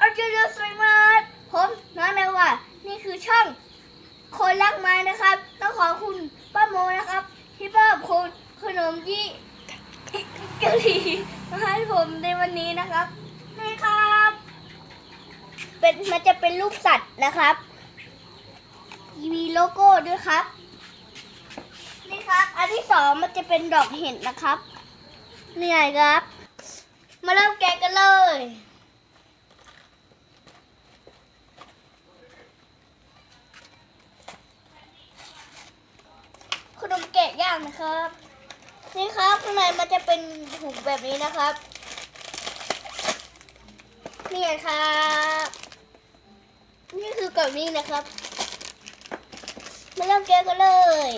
อาจารย์สวยมากผมน้อยแมวว่า นี่คือช่องคนรักไม้นะครับ ต้องขอบคุณป้าโมนะครับ ที่ป้าคุณขนมยี่กะหรี่มาให้ผมในวันนี้นะครับนี่ครับ เป็นมันจะเป็นรูปสัตว์นะครับ มีโลโก้ด้วยครับ นี่ครับ อันที่สองมันจะเป็นดอกเห็ดนะครับนี่ไงครับ มาเริ่มแกะกันเลย นมแกะย่างนะครับ นี่ครับข้างในมันจะเป็นถุงแบบนี้นะครับนี่ไงครับ นี่คือกล่องนี้นะครับ มาเริ่มแกะกันเลย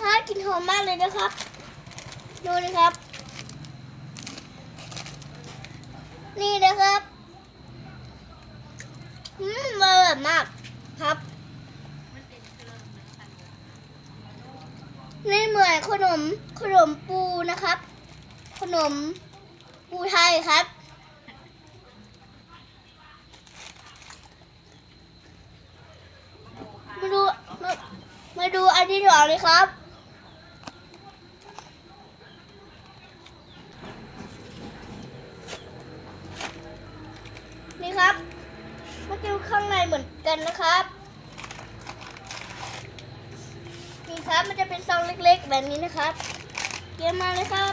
ถ้ากินหอมมากเลยนะครับ ดูนะครับ นี่นะครับอืมอร่อยมากครับ นี่เหมือนขนมขนมปูนะครับ ขนมปูไทยครับมาดูมามาดูอันที่สองเลยครับ นี่ครับมา ดูข้างในเหมือนกันนะครับ นี่ครับมันจะเป็นซองเล็กๆ แบบนี้นะครับเยี่ยมมากเลยครับ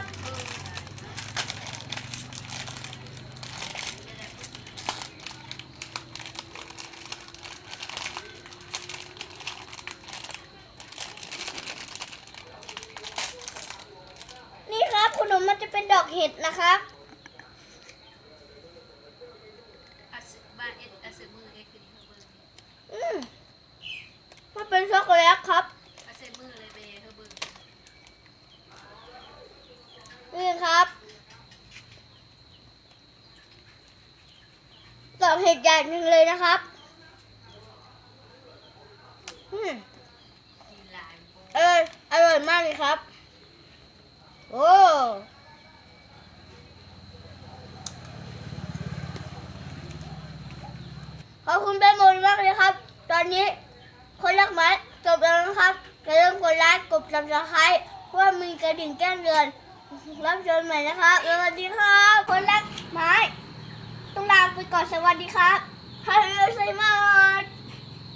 นี่ครับขนมมันจะเป็นดอกเห็ดนะครับ อาซึบ้านเอ็ดอาซึมือเอ็ดคือนี่เธอเบิ้ง อืมมัน เป็นช็อกโกแลตครับอาซึมือเลยเบเธอเบิ้งนี่ครับดอกเห็ดใหญ่หนึ่งเลยนะครับอืมกินหลายโบเอออร่อยมากเลยครับ โอ้ขอบคุณแม่โมนมากเลยครับ ตอนนี้ คนรักไม้จบแล้วนะครับอย่าลืมกดไลค์กดซับสไครต์เพื่อมีกระดิ่งแจ้งเตือนรับชมใหม่นะครับสวัสดีครับคนรักไม้ต้องลาไปก่อนสวัสดีครับฮัลโหลไซมอน